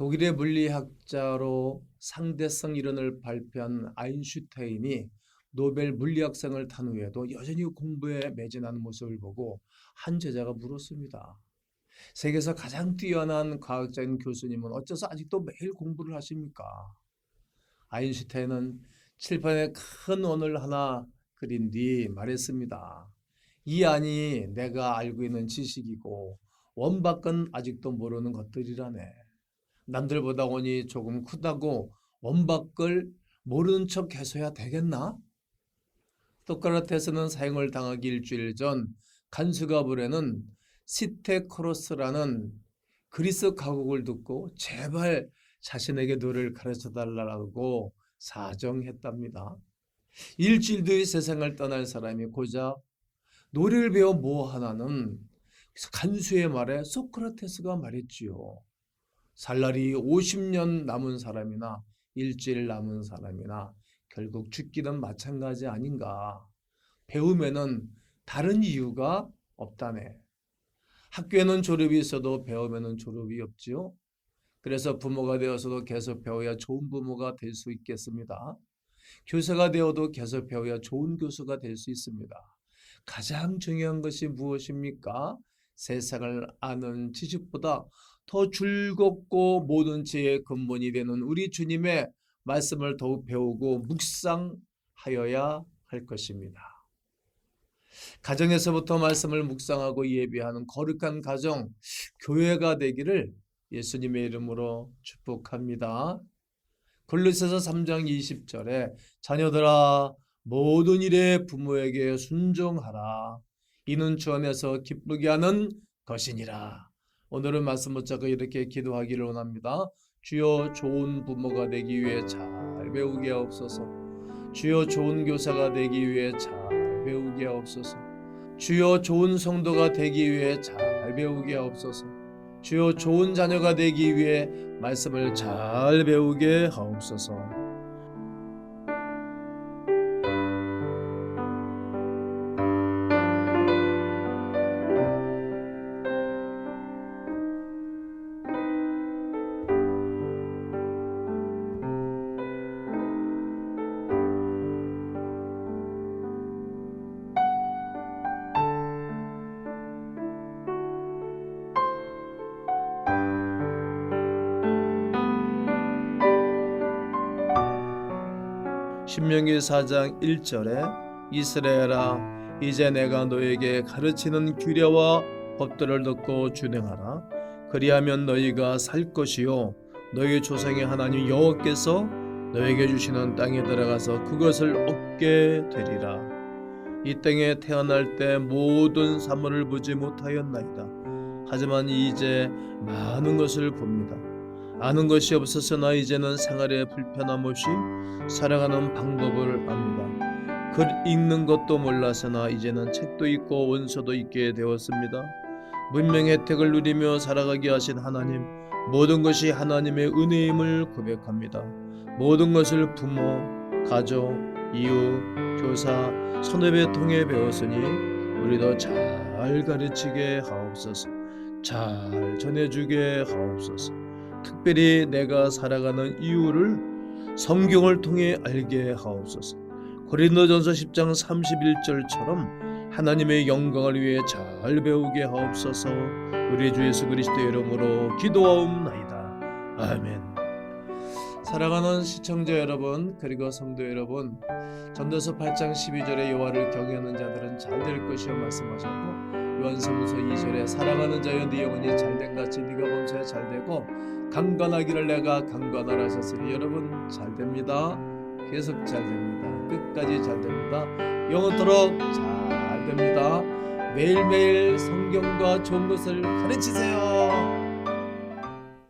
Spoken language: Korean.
독일의 물리학자로 상대성 이론을 발표한 아인슈타인이 노벨 물리학상을 탄 후에도 여전히 공부에 매진하는 모습을 보고 한 제자가 물었습니다. 세계에서 가장 뛰어난 과학자인 교수님은 어째서 아직도 매일 공부를 하십니까? 아인슈타인은 칠판에 큰 원을 하나 그린 뒤 말했습니다. 이 안이 내가 알고 있는 지식이고 원 밖은 아직도 모르는 것들이라네. 남들보다 원이 조금 크다고 원 밖을 모르는 척 해서야 되겠나? 소크라테스는 사형을 당하기 일주일 전 간수가불에는 시테크로스라는 그리스 가곡을 듣고 제발 자신에게 노래를 가르쳐 달라고 사정했답니다. 일주일 뒤 세상을 떠날 사람이 고작 노래를 배워 뭐 하나는 간수의 말에 소크라테스가 말했지요. 살 날이 50년 남은 사람이나 일주일 남은 사람이나 결국 죽기는 마찬가지 아닌가. 배움에는 다른 이유가 없다네. 학교에는 졸업이 있어도 배우면은 졸업이 없지요. 그래서 부모가 되어서도 계속 배워야 좋은 부모가 될 수 있겠습니다. 교사가 되어도 계속 배워야 좋은 교수가 될 수 있습니다. 가장 중요한 것이 무엇입니까? 세상을 아는 지식보다 더 즐겁고 모든 지혜의 근본이 되는 우리 주님의 말씀을 더욱 배우고 묵상하여야 할 것입니다. 가정에서부터 말씀을 묵상하고 예배하는 거룩한 가정, 교회가 되기를 예수님의 이름으로 축복합니다. 골로새서 3장 20절에 자녀들아 모든 일에 부모에게 순종하라. 이는 주 안에서 기쁘게 하는 것이니라. 오늘은 말씀 붙잡고 이렇게 기도하기를 원합니다. 주여 좋은 부모가 되기 위해 잘 배우게 하옵소서. 주여 좋은 교사가 되기 위해 잘 배우게 하옵소서. 주여 좋은 성도가 되기 위해 잘 배우게 하옵소서. 주여 좋은 자녀가 되기 위해 말씀을 잘 배우게 하옵소서. 신명기 4장 1절에 이스라엘아 이제 내가 너에게 가르치는 규례와 법들을 듣고 준행하라. 그리하면 너희가 살 것이요 너희 조상의 하나님 여호와께서 너에게 주시는 땅에 들어가서 그것을 얻게 되리라. 이 땅에 태어날 때 모든 사물을 보지 못하였나이다. 하지만 이제 많은 것을 봅니다 아는 것이 없었으나 이제는 생활에 불편함 없이 살아가는 방법을 압니다. 글 읽는 것도 몰라서나 이제는 책도 읽고 원서도 읽게 되었습니다. 문명 혜택을 누리며 살아가게 하신 하나님, 모든 것이 하나님의 은혜임을 고백합니다. 모든 것을 부모, 가족, 이웃, 교사, 선후배 통해 배웠으니 우리도 잘 가르치게 하옵소서. 잘 전해주게 하옵소서. 특별히 내가 살아가는 이유를 성경을 통해 알게 하옵소서. 고린도전서 10장 31절처럼 하나님의 영광을 위해 잘 배우게 하옵소서. 우리 주 예수 그리스도의 이름으로 기도하옵나이다. 아멘. 사랑하는 시청자 여러분 그리고 성도 여러분 전도서 8장 12절에 여호와를 경외하는 자들은 잘 될 것이요 말씀하셨고 요한서문서 2절에 사랑하는 자여 네 영혼이 잘된 같이 네가 범사에 잘되고 강건하기를 내가 강건하라 하셨으니 여러분 잘됩니다. 계속 잘됩니다. 끝까지 잘됩니다. 영원토록 잘됩니다. 매일매일 성경과 좋은 것을 가르치세요